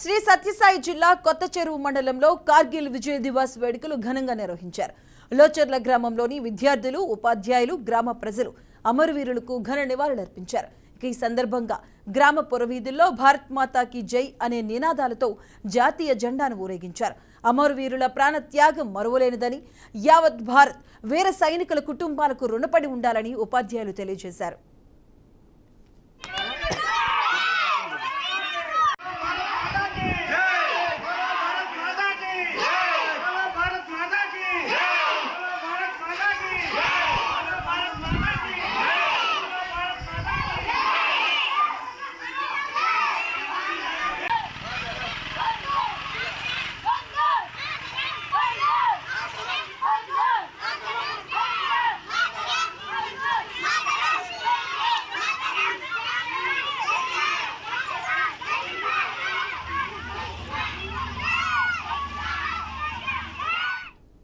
శ్రీ సత్యసాయి జిల్లా కొత్త చెరువు మండలంలో కార్గిల్ విజయ్ దివాస్ వేడుకలు ఘనంగా నిర్వహించారు. లోచర్ల గ్రామంలోని విద్యార్థులు ఉపాధ్యాయులు గ్రామ ప్రజలు అమరవీరులకు ఘన నివాళులర్పించారు ఈ సందర్భంగా గ్రామ పురవీధుల్లో భారత్ మాతాకి జై అనే నినాదాలతో జాతీయ జెండాను ఊరేగించారు. అమరవీరుల ప్రాణత్యాగం మరువలేనిదని యావత్ భారత్ వీర సైనికుల కుటుంబాలకు రుణపడి ఉండాలని ఉపాధ్యాయులు తెలియజేశారు.